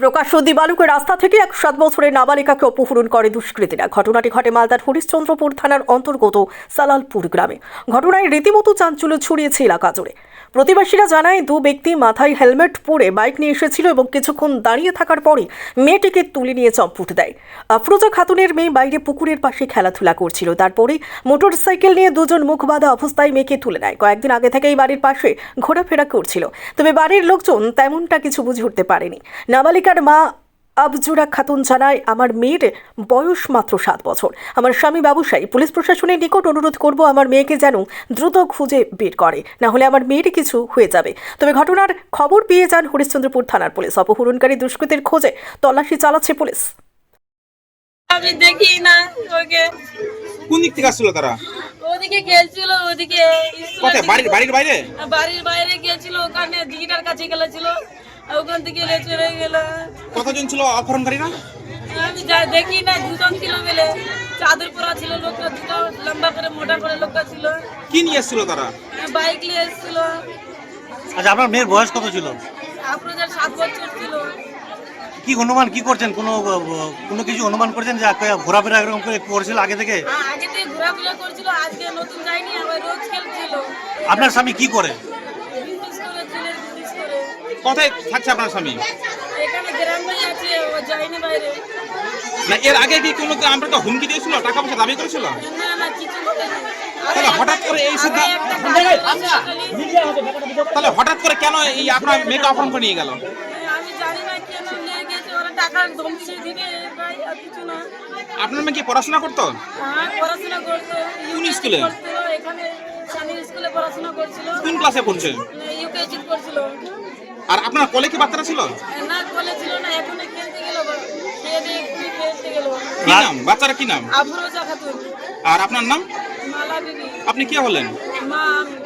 প্রকাশ্য দিবালুকে রাস্তা থেকে এক সাত বছরের নাবালিকাকে অপহরণ করে দুষ্কৃতীরা। ঘটনাটি ঘটে মালদার হরিশ্চন্দ্রপুর থানার অন্তর্গত সালালপুর গ্রামে। ঘটনায় রীতিমতো চাঞ্চল্য ছড়িয়েছে এলাকা জুড়ে। প্রতিবেশীরা জানায়, দু ব্যক্তি মাথায় হেলমেট পরে বাইক নিয়ে এসেছিল এবং কিছুক্ষণ দাঁড়িয়ে থাকার পরে মেয়েটিকে তুলে নিয়ে চম্পুট দেয়। আফরোজা খাতুনের মেয়ে বাইরে পুকুরের পাশে খেলাধুলা করছিল। তারপরে মোটর সাইকেল নিয়ে দুজন মুখ বাঁধা অবস্থায় মেয়েকে তুলে নেয়। কয়েকদিন আগে থেকেই বাড়ির পাশে ঘোরাফেরা করছিল। তবে বাড়ির লোকজন তেমনটা কিছু বুঝে উঠতে পারেনি। নাবালিকার মা আবজুরা খাতুন জানায় আমার মেয়ের বয়স মাত্র সাত বছর। আমার স্বামী ব্যবসায়ী। পুলিশ প্রশাসনের নিকট অনুরোধ করব আমার মেয়েকে যেন দ্রুত খুঁজে বের করে। না হলে আমার মেয়ের কিছু হয়ে যাবে। তবে ঘটনার খবর পেয়ে যান হরিশ্চন্দ্রপুর থানার পুলিশ। অপহরণকারী দুষ্কৃতের খোঁজে তল্লাশি চালাচ্ছে পুলিশ। আমি দেখি না ওকে। কোন দিক থেকে আসছিল তারা? ওদিকে গেছিল ওদিকে বাড়ির বাড়ির বাইরে? বাড়ির বাইরে গেছিল ওখানে দিঘিটার কাছে গেছিল ওখান থেকে চলে গেল কতজন ছিল অপহরণকারীরা? আমি যা দেখি না দুজন ছিল বলে। চাদর পরা ছিল লোকটা দুটো লম্বা করে মোটা করে লোকটা ছিল। কি নিয়ে এসেছিল তারা? বাইক নিয়ে এসেছিল। আচ্ছা আপনার মেয়ের বয়স কত ছিল? আপনাদের সাত বছর ছিল। কি অনুমান কি করছেন? কোনো কোনো কিছু অনুমান করছেন যে ঘোরাফেরা এরকম করে করছিল আগে থেকে? আগে থেকে ঘোরাফেরা করছিল আজকে নতুন যায়নি আবার রোজ খেলছিল। আপনার স্বামী কি করে বিজনেস করে চুলের বিজনেস করে কোথায় থাকছে আপনার স্বামী? না এর আগে কি কোনো তো হুমকি দিয়েছিল টাকা পয়সা দাবি করেছিল। তাহলে হঠাৎ করে এই সিদ্ধান্ত খালি। তাহলে হঠাৎ করে কেন এই আপনার মেয়েকে অপহরণ করে নিয়ে গেল? আপনার মেয়ে কি পড়াশোনা করতো? হ্যাঁ কোন স্কুলে? কোন ক্লাসে পড়ছে? ইউকেজি করছিল। আর আপনার কলে কি বাচ্চারা ছিল? না কলে ছিল না এখন খেলতে গেল খেলতে গেল কি নাম? বাচ্চারা কি নাম? আফরোজা খাতুন। আর আপনার নাম? আপনি কে হলেন? মা আমি।